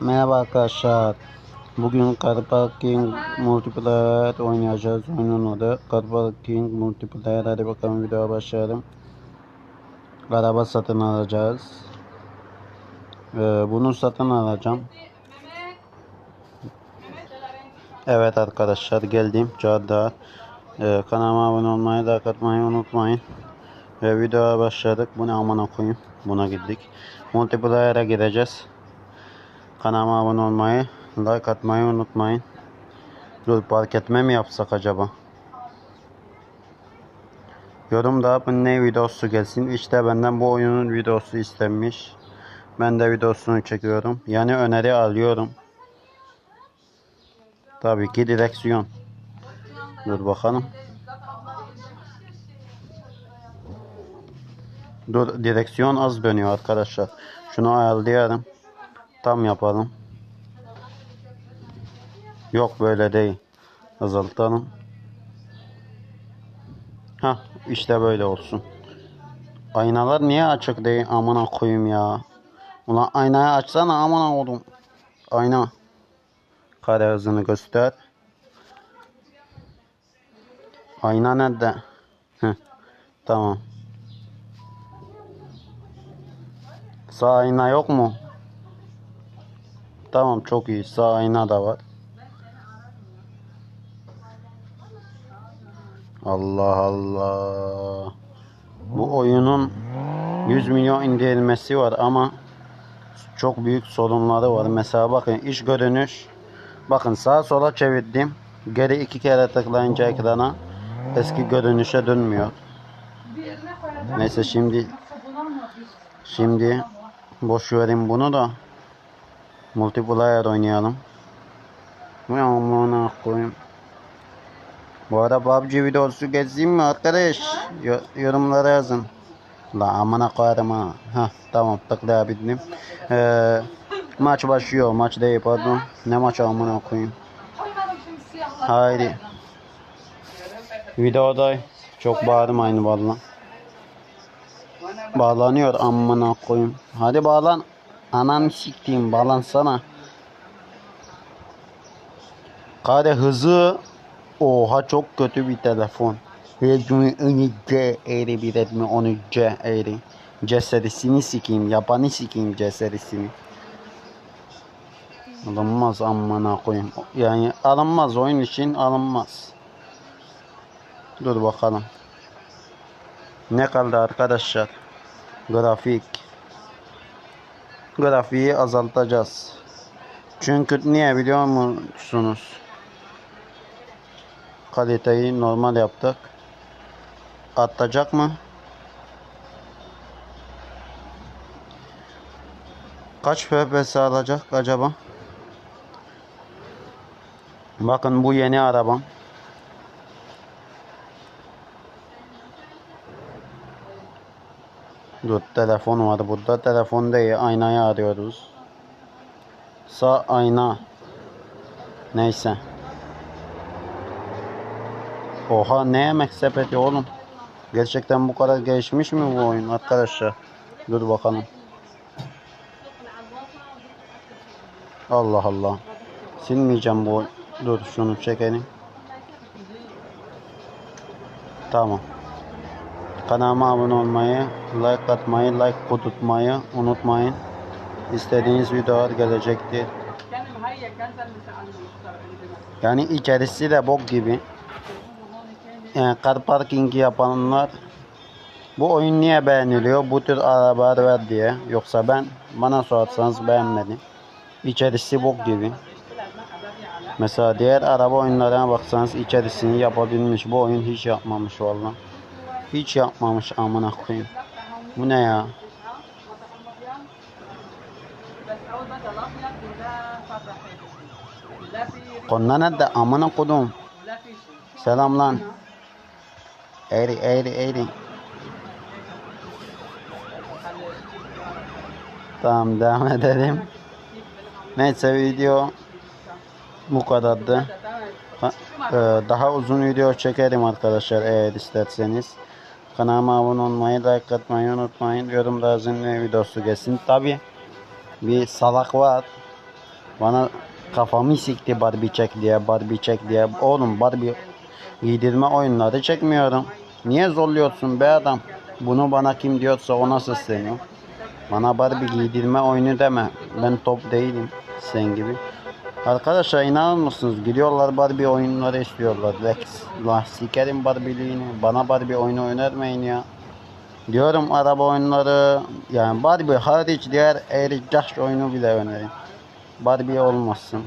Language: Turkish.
Merhaba arkadaşlar. Bugün Car Parking Multiplayer oynayacağız. Oyunun adı Car Parking Multiplayer. Hadi bakalım videoya başlayalım. Araba satın alacağız. Ee, bunu satın alacağım. Evet arkadaşlar geldim. Cadde. Ee, kanalıma abone olmayı da katmayı unutmayın. Ve videoya başladık. Bu ne amına koyayım. Buna gittik. Multiplayer'a gideceğiz. Kanalıma abone olmayı, like atmayı unutmayın. Dur park etme mi yapsak acaba? Yorumda bu ne videosu gelsin. İşte benden bu oyunun videosu istenmiş. Ben de videosunu çekiyorum. Yani öneri alıyorum. Tabii ki direksiyon. Dur bakalım. Dur direksiyon az dönüyor arkadaşlar. Şunu ayarlayalım. Tam yapalım. Yok böyle değil. Azaltalım. Ha işte böyle olsun. Aynalar niye açık değil? Amına koyayım ya. Ulan aynayı açsana amına oğlum. Ayna. Kare hızını göster. Ayna nerede? Heh, tamam. Sağ ayna yok mu? Tamam çok iyi. Sağ ayna da var. Allah Allah. Bu oyunun 100 milyon indirilmesi var ama çok büyük sorunları var. Mesela bakın iş görünüş. Bakın sağa sola çevirdim. Geri iki kere tıklayınca ekrana eski görünüşe dönmüyor. Neyse şimdi şimdi boş verin bunu da multiplayer oynayalım. Bu amına koyayım. Bu arada PUBG videosu gezeyim mi arkadaş? Yo- yorumlara yazın. La amına koyarım ha. Heh, tamam tıklayabildim. Ee, maç başlıyor. Maç değil pardon. Ne maç amına koyayım. Haydi. Videoda çok bağırma aynı valla. Bağlanıyor amına koyayım. Hadi bağlan. Ananı siktiğim bağlansana. Kare hızı Oha çok kötü bir telefon. Redmi 13C eğri bir Redmi 13C eğri. C serisini sikeyim. Yapanı sikeyim C serisini. Alınmaz amına koyayım. Yani alınmaz oyun için alınmaz. Dur bakalım. Ne kaldı arkadaşlar? Grafik. Grafiği azaltacağız. Çünkü niye biliyor musunuz? Kaliteyi normal yaptık. Atacak mı? Kaç FPS alacak acaba? Bakın bu yeni arabam. Dur telefon var burada. Telefon değil aynayı arıyoruz. Sağ ayna. Neyse. Oha ne yemek sepeti oğlum. Gerçekten bu kadar gelişmiş mi bu oyun arkadaşlar? Dur bakalım. Allah Allah. Silmeyeceğim bu Dur şunu çekelim. Tamam. Kanalıma abone olmayı, like atmayı, like tutmayı unutmayın. İstediğiniz videolar gelecektir. Yani içerisi de bok gibi. Ee, yani kar parkingi yapanlar bu oyun niye beğeniliyor? Bu tür arabalar ver diye. Yoksa ben bana sorarsanız beğenmedim. İçerisi bok gibi. Mesela diğer araba oyunlarına baksanız içerisini yapabilmiş. Bu oyun hiç yapmamış vallahi. Hiç yapmamış amına koyayım. Bu ne ya? Konuda ne de amına kodum. Selam lan. Eğri eğri eğri. Tamam devam edelim. Neyse video bu kadardı. E, daha uzun video çekerim arkadaşlar eğer isterseniz. Kanalıma abone olmayı, like atmayı unutmayın. Yorumda azınlığı videosu gelsin. Tabi bir salak var. Bana kafamı sikti Barbie çek diye, Barbie çek diye. Oğlum Barbie giydirme oyunları çekmiyorum. Niye zorluyorsun be adam? Bunu bana kim diyorsa ona sesleniyor. Bana Barbie giydirme oyunu deme. Ben top değilim sen gibi. Arkadaşlar inanır mısınız? Gidiyorlar Barbie oyunları istiyorlar. Rex, la sikerim Barbie'liğini. Bana Barbie oyunu önermeyin ya. Diyorum araba oyunları yani Barbie hariç diğer ericah oyunu bile önerin. Barbie olmasın.